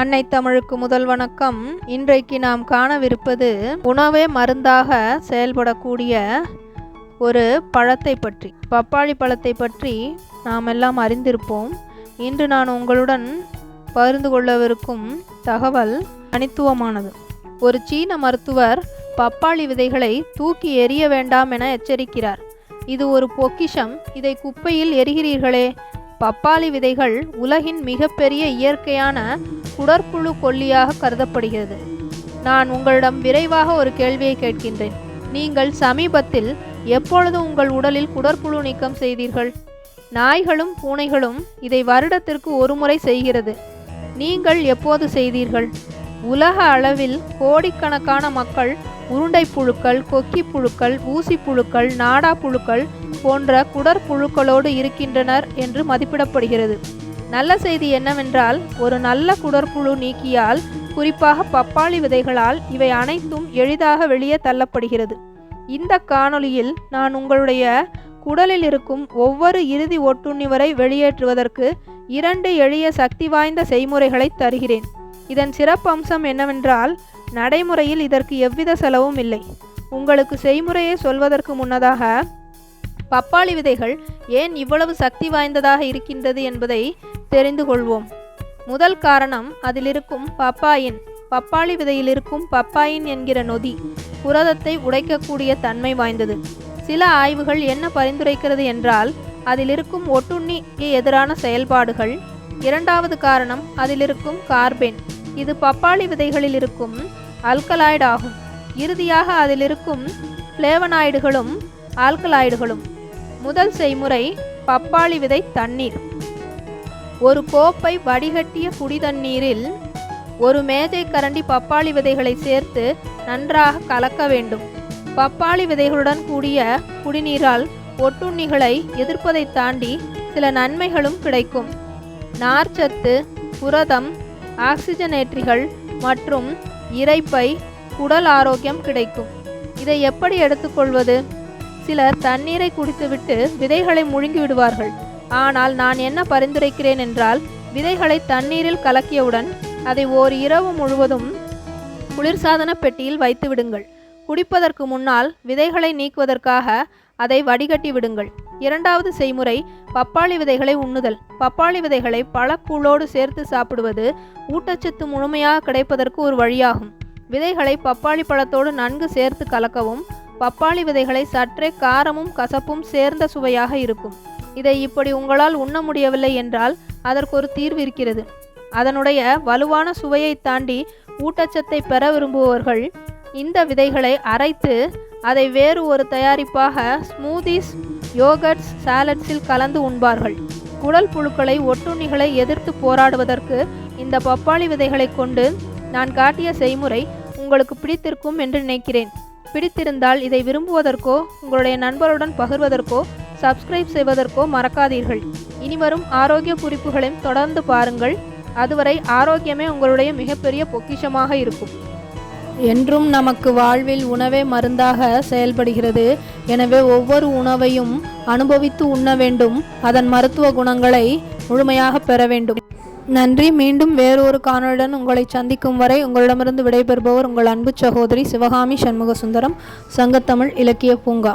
அன்னை தமிழுக்கு முதல் வணக்கம். இன்றைக்கு நாம் காணவிருப்பது உணவே மருந்தாக செயல்படக்கூடிய ஒரு பழத்தை பற்றி பப்பாளி பழத்தை பற்றி நாம் எல்லாம் அறிந்திருப்போம். இன்று நான் உங்களுடன் பகிர்ந்து கொள்ளவிருக்கும் தகவல் தனித்துவமானது. ஒரு சீன மருத்துவர் பப்பாளி விதைகளை தூக்கி எறிய வேண்டாம் என எச்சரிக்கிறார். இது ஒரு பொக்கிஷம். இதை குப்பையில் எரிகிறீர்களே. பப்பாளி விதைகள் உலகின் மிகப்பெரிய இயற்கையான குடற்புழு கொல்லியாக கருதப்படுகிறது. நான் உங்களிடம் விரைவாக ஒரு கேள்வியை கேட்கின்றேன். நீங்கள் சமீபத்தில் எப்பொழுது உங்கள் உடலில் குடற்புழு நீக்கம் செய்தீர்கள்? நாய்களும் பூனைகளும் இதை வருடத்திற்கு ஒரு முறை செய்கிறது. நீங்கள் எப்போது செய்தீர்கள்? உலக அளவில் கோடிக்கணக்கான மக்கள் உருண்டை புழுக்கள் கொக்கி புழுக்கள் ஊசி புழுக்கள் நாடா புழுக்கள் போன்ற குடற்புழுக்களோடு இருக்கின்றனர் என்று மதிப்பிடப்படுகிறது. நல்ல செய்தி என்னவென்றால் ஒரு நல்ல குடற்புழு நீக்கியால் குறிப்பாக பப்பாளி விதைகளால் இவை அனைத்தும் எளிதாக வெளியே தள்ளப்படுகிறது. இந்த காணொளியில் நான் உங்களுடைய குடலில் இருக்கும் ஒவ்வொரு இறுதி ஒட்டுண்ணி வரை வெளியேற்றுவதற்கு இரண்டு எளிய சக்தி வாய்ந்த செய்முறைகளை தருகிறேன். இதன் சிறப்பம்சம் என்னவென்றால் நடைமுறையில் இதற்கு எவ்வித செலவும் இல்லை. உங்களுக்கு செய்முறையை சொல்வதற்கு முன்னதாக பப்பாளி விதைகள் ஏன் இவ்வளவு சக்தி வாய்ந்ததாக இருக்கின்றது என்பதை தெரிந்து கொள்வோம் முதல் காரணம் அதில் இருக்கும் பப்பாயின் பப்பாளி விதையில் இருக்கும் பப்பாயின் என்கிற நொதி புரதத்தை உடைக்கக்கூடிய தன்மை வாய்ந்தது. சில ஆய்வுகள் என்ன பரிந்துரைக்கிறது என்றால் அதில் இருக்கும் ஒட்டுண்ணிக்கு எதிரான செயல்பாடுகள். இரண்டாவது காரணம் அதில் இருக்கும் கார்பேன். இது பப்பாளி விதைகளில் இருக்கும் அல்கலாய்டு ஆகும். இறுதியாக அதில் இருக்கும் பிளேவனாய்டுகளும் ஆல்கலாய்டுகளும். முதல் செய்முறை பப்பாளி விதை தண்ணீர். ஒரு கோப்பை வடிகட்டிய குடி தண்ணீரில் ஒரு மேஜை கரண்டி பப்பாளி விதைகளை சேர்த்து நன்றாக கலக்க வேண்டும். பப்பாளி விதைகளுடன் கூடிய குடிநீரால் ஒட்டுண்ணிகளை எதிர்ப்பதை தாண்டி சில நன்மைகளும் கிடைக்கும். நார்ச்சத்து புரதம் ஆக்சிஜனேற்றிகள் மற்றும் இறைப்பை குடல் ஆரோக்கியம் கிடைக்கும். இதை எப்படி எடுத்துக்கொள்வது? சிலர் தண்ணீரை குடித்துவிட்டு விதைகளை முழுங்கி விடுவார்கள். ஆனால் நான் என்ன பரிந்துரைக்கிறேன் என்றால் விதைகளை தண்ணீரில் கலக்கியவுடன் அதை ஓர் இரவு முழுவதும் குளிர்சாதன பெட்டியில் வைத்து விடுங்கள். குடிப்பதற்கு முன்னால் விதைகளை நீக்குவதற்காக அதை வடிகட்டி விடுங்கள். இரண்டாவது செய்முறை பப்பாளி விதைகளை உண்ணுதல். பப்பாளி விதைகளை பழக்கூழோடு சேர்த்து சாப்பிடுவது ஊட்டச்சத்து முழுமையாக கிடைப்பதற்கு ஒரு வழியாகும். விதைகளை பப்பாளி பழத்தோடு நன்கு சேர்த்து கலக்கவும் பப்பாளி விதைகளை சற்றே காரமும் கசப்பும் சேர்ந்த சுவையாக இருக்கும். இதை இப்படி உங்களால் உண்ண முடியவில்லை என்றால் அதற்கு ஒரு தீர்வு இருக்கிறது. அதனுடைய வலுவான சுவையை தாண்டி ஊட்டச்சத்தை பெற விரும்புபவர்கள் இந்த விதைகளை அரைத்து அதை வேறு ஒரு தயாரிப்பாக ஸ்மூதிஸ் யோகர்ட்ஸ் சாலட்ஸில் கலந்து உண்பார்கள். குடல் புழுக்களை ஒட்டுண்ணிகளை எதிர்த்து போராடுவதற்கு இந்த பப்பாளி விதைகளை கொண்டு நான் காட்டிய செய்முறை உங்களுக்கு பிடித்திருக்கும் என்று நினைக்கிறேன். பிடித்திருந்தால் இதை விரும்புவதற்கோ உங்களுடைய நண்பருடன் பகிர்வதற்கோ சப்ஸ்கிரைப் செய்வதற்கோ மறக்காதீர்கள். இனிவரும் ஆரோக்கிய குறிப்புகளையும் தொடர்ந்து பாருங்கள். அதுவரை ஆரோக்கியமே உங்களுடைய மிகப்பெரிய பொக்கிஷமாக இருக்கும். என்றும் நமக்கு வாழ்வில் உணவே மருந்தாக செயல்படுகிறது. எனவே ஒவ்வொரு உணவையும் அனுபவித்து உண்ண வேண்டும். அதன் மருத்துவ குணங்களை முழுமையாக பெற வேண்டும். நன்றி. மீண்டும் வேறொரு காணொலியுடன் உங்களை சந்திக்கும் வரை உங்களிடமிருந்து விடைபெறுபவர் உங்கள் அன்பு சகோதரி சிவகாமி சண்முக சுந்தரம் சங்கத்தமிழ் இலக்கிய பூங்கா.